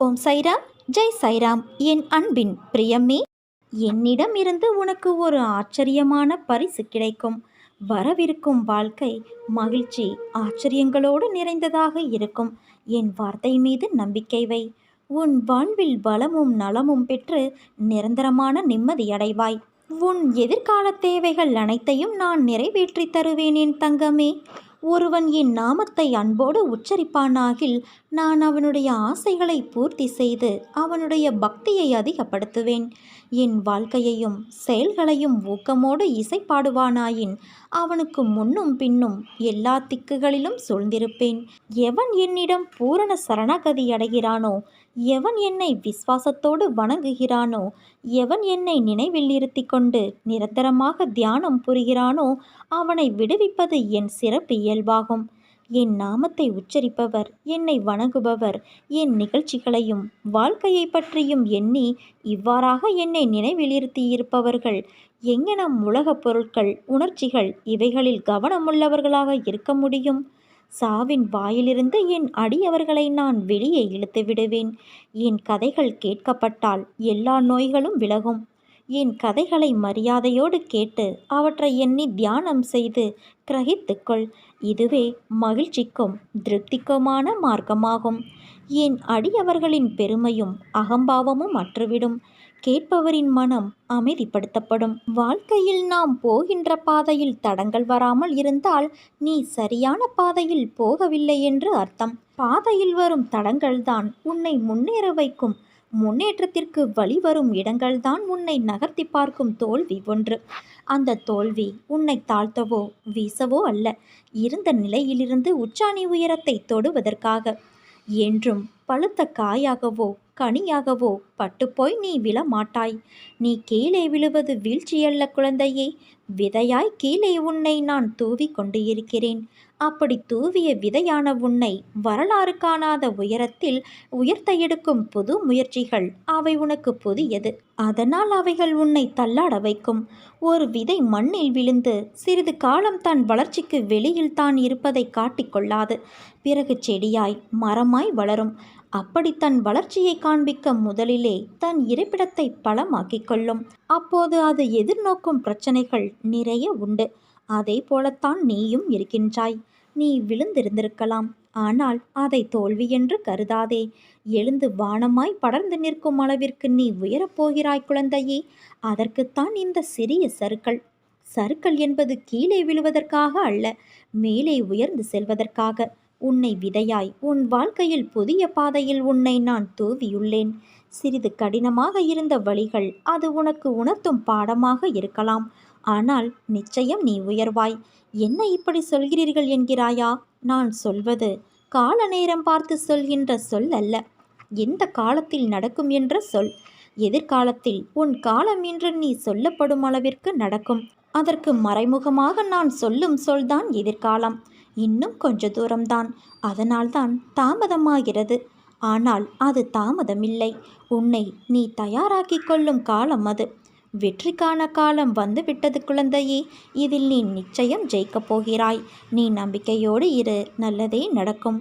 ஓம் சைராம் ஜெய் சைராம். என் அன்பின் பிரியமே என்னிடம் இருந்து உனக்கு ஒரு ஆச்சரியமான பரிசு கிடைக்கும். வரவிருக்கும் வாழ்க்கை மகிழ்ச்சி ஆச்சரியங்களோடு நிறைந்ததாக இருக்கும். என் வார்த்தை மீது நம்பிக்கை வை. உன் வாழ்வில் பலமும் நலமும் பெற்று நிரந்தரமான நிம்மதியடைவாய் உன் எதிர்கால தேவைகள் அனைத்தையும் நான் நிறைவேற்றி தருவேன் என் தங்கமே. ஒருவன் என் நாமத்தை அன்போடு உச்சரிப்பானாகில் நான் அவனுடைய ஆசைகளை பூர்த்தி செய்து அவனுடைய பக்தியை அதிகப்படுத்துவேன். என் வாழ்க்கையையும் செயல்களையும் ஊக்கமோடு இசைப்பாடுவானாயின் அவனுக்கு முன்னும் பின்னும் எல்லா திக்குகளிலும் சூழ்ந்திருப்பேன். எவன் என்னிடம் பூரண சரணகதி அடைகிறானோ எவன் என்னை விசுவாசத்தோடு வணங்குகிறானோ எவன் என்னை நினைவில் இருத்தி கொண்டு நிரந்தரமாக தியானம் புரிகிறானோ அவனை விடுவிப்பது என் சிறப்பு இயல்பாகும். என் நாமத்தை உச்சரிப்பவர் என்னை வணங்குபவர் என் நிகழ்ச்சிகளையும் வாழ்க்கையை பற்றியும் எண்ணி இவ்வாறாக என்னை நினைவிலிருத்தியிருப்பவர்கள். எங்கெனம் உலகப் பொருட்கள் உணர்ச்சிகள் இவைகளில் கவனமுள்ளவர்களாக இருக்க முடியும்? சாவின் வாயிலிருந்து என் அடியவர்களை நான் வெளியே இழுத்து விடுவேன் என் கதைகள் கேட்கப்பட்டால் எல்லா நோய்களும் விலகும். என் கதைகளை மரியாதையோடு கேட்டு அவற்றை எண்ணி தியானம் செய்து கிரகித்துக்கொள். இதுவே மகிழ்ச்சிக்கும் திருப்திக்குமான மார்க்கமாகும். என் அடியவர்களின் பெருமையும் அகம்பாவமும் அற்றுவிடும். கேட்பவரின் மனம் அமைதிப்படுத்தப்படும். வாழ்க்கையில் நாம் போகின்ற பாதையில் தடங்கள் வராமல் இருந்தால் நீ சரியான பாதையில் போகவில்லை என்று அர்த்தம். பாதையில் வரும் தடங்கள்தான் உன்னை முன்னேற வைக்கும் முன்னேற்றத்திற்கு வழிவரும் இடங்கள்தான் உன்னை நகர்த்தி பார்க்கும் தோல்வி ஒன்று. அந்த தோல்வி உன்னை தாழ்த்தவோ வீசவோ அல்ல. இருந்த நிலையிலிருந்து உச்சாணி உயரத்தை தொடுவதற்காக. என்றும் பழுத்த காயாகவோ கனியாகவோ பட்டுப்போய் நீ விழமாட்டாய். நீ கீழே விழுவது வீழ்ச்சியல்ல குழந்தையே. விதையாய் கீழே உன்னை நான் தூவி கொண்டு இருக்கிறேன். அப்படி தூவிய விதையான உன்னை வரலாறு காணாத உயரத்தில் உயர்த்த எடுக்கும் புது முயற்சிகள் அவை உனக்கு புதியது. அதனால் அவைகள் உன்னை தள்ளாட வைக்கும். ஒரு விதை மண்ணில் விழுந்து சிறிது காலம் தன் வளர்ச்சிக்கு வெளியில் தான் இருப்பதை காட்டிக்கொள்ளாது பிறகு செடியாய் மரமாய் வளரும். அப்படி தன் வளர்ச்சியை காண்பிக்க முதலிலே தன் இருப்பிடத்தை பலமாக்கிக் கொள்ளும். அப்போது அது எதிர்நோக்கும் பிரச்சனைகள் நிறைய உண்டு. அதே போலத்தான் நீயும் இருக்கின்றாய். நீ விழுந்திருந்திருக்கலாம். ஆனால் அதை தோல்வி என்று கருதாதே. எழுந்து வானமாய் படர்ந்து நிற்கும் அளவிற்கு நீ உயரப்போகிறாய் குழந்தையே. அதற்குத்தான் இந்த சிறிய சருக்கள் சருக்கள் என்பது கீழே விழுவதற்காக அல்ல மேலே உயர்ந்து செல்வதற்காக. உன்னை விதையாய் உன் வாழ்க்கையில் புதிய பாதையில் உன்னை நான் தூவியுள்ளேன். சிறிது கடினமாக இருந்த வழிகள் அது உனக்கு உணர்த்தும் பாடமாக இருக்கலாம். ஆனால் நிச்சயம் நீ உயர்வாய். என்ன இப்படி சொல்கிறீர்கள் என்கிறாயா? நான் சொல்வது கால நேரம் பார்த்து சொல்கின்ற சொல் அல்ல. எந்த காலத்தில் நடக்கும் என்ற சொல். எதிர்காலத்தில் உன் காலம் என்று நீ சொல்லப்படும் அளவிற்கு நடக்கும். அதற்கு மறைமுகமாக நான் சொல்லும் சொல்தான் எதிர்காலம். இன்னும் கொஞ்ச தூரம்தான். அதனால்தான் தாமதமாகிறது. ஆனால் அது தாமதமில்லை. உன்னை நீ தயாராக்கிக் கொள்ளும் காலம் அது. வெற்றிக்கான காலம் வந்துவிட்டது குழந்தையே. இதில் நீ நிச்சயம் ஜெயிக்கப் போகிறாய். நீ நம்பிக்கையோடு இரு. நல்லதே நடக்கும்.